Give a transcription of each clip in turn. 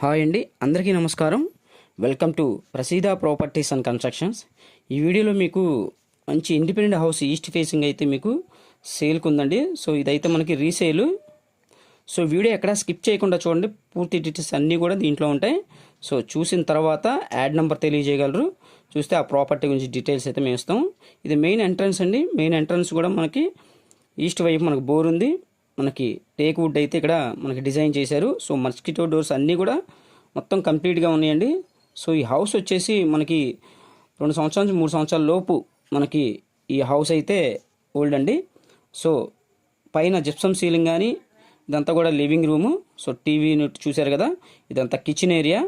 Hi అండి అందరికీ నమస్కారం. Welcome to Praseeda properties and constructions. ఈ వీడియోలో మీకు మంచి ఇండిపెండెంట్ హౌస్ ఈస్ట్ ఫేసింగ్ అయితే మీకు సేల్కి ఉందండి. సో ఇదైతే మనకి రీసేలు. సో వీడియో ఎక్కడ స్కిప్ చేయకుండా చూడండి. పూర్తి డీటెయిల్స్ అన్నీ కూడా దీంట్లో ఉంటాయి. సో చూసిన తర్వాత యాడ్ నెంబర్ తెలియజేయగలరు. చూస్తే ఆ ప్రాపర్టీ గురించి డీటెయిల్స్ అయితే మేము ఇస్తాం. ఇది మెయిన్ ఎంట్రన్స్ అండి. మెయిన్ ఎంట్రన్స్ కూడా మనకి ఈస్ట్ వైపు మనకు బోర్ ఉంది. మనకి టేక్ వుడ్ అయితే ఇక్కడ మనకి డిజైన్ చేశారు. సో మస్కిటో డోర్స్ అన్నీ కూడా మొత్తం కంప్లీట్గా ఉన్నాయండి. సో ఈ హౌస్ వచ్చేసి మనకి రెండు సంవత్సరాల నుంచి మూడు సంవత్సరాల లోపు మనకి ఈ హౌస్ అయితే ఓల్డ్ అండి. సో పైన జిప్సమ్ సీలింగ్ కానీ ఇదంతా కూడా లివింగ్ రూము. సో టీవీ చూశారు కదా ఇదంతా కిచెన్ ఏరియా.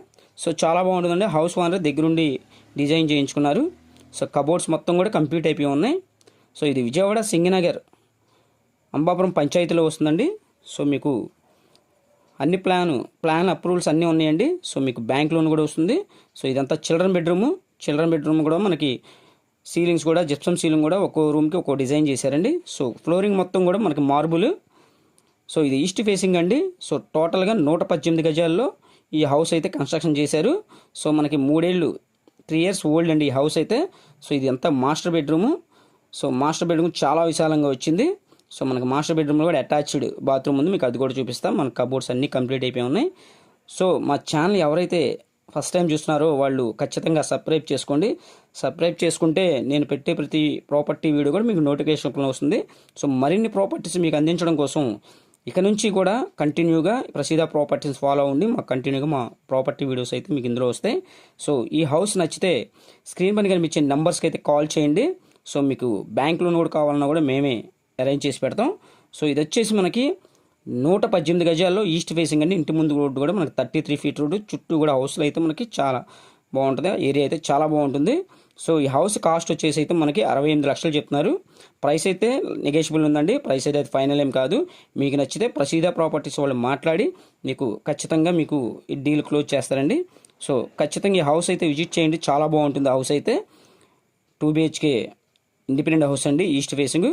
సో చాలా బాగుంటుందండి. హౌస్ ఓనర్ దగ్గరుండి డిజైన్ చేయించుకున్నారు. సో కబోర్డ్స్ మొత్తం కూడా కంప్లీట్ అయిపోయి ఉన్నాయి. సో ఇది విజయవాడ సింగనగర్. అంబాపురం పంచాయతీలో వస్తుందండి. సో మీకు అన్ని ప్లాన్ ప్లాన్ అప్రూవల్స్ అన్నీ ఉన్నాయండి. సో మీకు బ్యాంక్ లోన్ కూడా వస్తుంది. సో ఇదంతా చిల్డ్రన్ బెడ్రూము. చిల్డ్రన్ బెడ్రూమ్ కూడా మనకి సీలింగ్స్ కూడా జిప్సమ్ సీలింగ్ కూడా ఒక్కో రూమ్కి ఒక్కో డిజైన్ చేశారండి. సో ఫ్లోరింగ్ మొత్తం కూడా మనకి మార్బుల్. సో ఇది ఈస్ట్ ఫేసింగ్ అండి. సో టోటల్గా నూట పద్దెనిమిది గజాల్లో ఈ హౌస్ అయితే కన్స్ట్రక్షన్ చేశారు. సో మనకి మూడేళ్ళు త్రీ ఇయర్స్ ఓల్డ్ అండి ఈ హౌస్ అయితే. సో ఇది అంతా master bedroom. So master bedroom చాలా విశాలంగా వచ్చింది. సో మనకు మాస్టర్ బెడ్రూమ్లో కూడా అటాచ్డ్ బాత్రూమ్ ఉంది. మీకు అది కూడా చూపిస్తాం. మన కబోర్డ్స్ అన్నీ కంప్లీట్ అయిపోయి ఉన్నాయి. సో మా ఛానల్ ఎవరైతే ఫస్ట్ టైం చూస్తున్నారో వాళ్ళు ఖచ్చితంగా సబ్స్క్రైబ్ చేసుకోండి. సబ్స్క్రైబ్ చేసుకుంటే నేను పెట్టే ప్రతి ప్రాపర్టీ వీడియో కూడా మీకు నోటిఫికేషన్ వస్తుంది. సో మరిన్ని ప్రాపర్టీస్ మీకు అందించడం కోసం ఇక నుంచి కూడా కంటిన్యూగా ప్రసీద ప్రాపర్టీస్ ఫాలో అవ్వండి. మాకు కంటిన్యూగా మా ప్రాపర్టీ వీడియోస్ అయితే మీకు ఇందులో వస్తాయి. సో ఈ హౌస్ నచ్చితే స్క్రీన్ పైన కనిపించే నెంబర్స్కి అయితే కాల్ చేయండి. సో మీకు బ్యాంక్ లోన్ కూడా కావాలన్నా కూడా మేమే అరేంజ్ చేసి పెడతాం. సో ఇది వచ్చేసి మనకి నూట పద్దెనిమిది గజాల్లో ఈస్ట్ ఫేసింగ్ అండి. ఇంటి ముందు రోడ్డు కూడా మనకి థర్టీ త్రీ ఫీట్ రోడ్డు. చుట్టూ కూడా హౌస్లో అయితే మనకి చాలా బాగుంటుంది. ఏరియా అయితే చాలా బాగుంటుంది. సో ఈ హౌస్ కాస్ట్ వచ్చేసి అయితే మనకి అరవై ఎనిమిది లక్షలు చెప్తున్నారు. ప్రైస్ అయితే నెగోషియబుల్ ఉందండి. ప్రైస్ అయితే ఫైనల్ ఏం కాదు. మీకు నచ్చితే ప్రసీద ప్రాపర్టీస్ వాళ్ళు మాట్లాడి మీకు ఖచ్చితంగా మీకు ఈ డీల్ క్లోజ్ చేస్తారండి. సో ఖచ్చితంగా ఈ హౌస్ అయితే విజిట్ చేయండి. చాలా బాగుంటుంది హౌస్ అయితే. టూ బిహెచ్కే ఇండిపెండెంట్ హౌస్ అండి ఈస్ట్ ఫేసింగ్.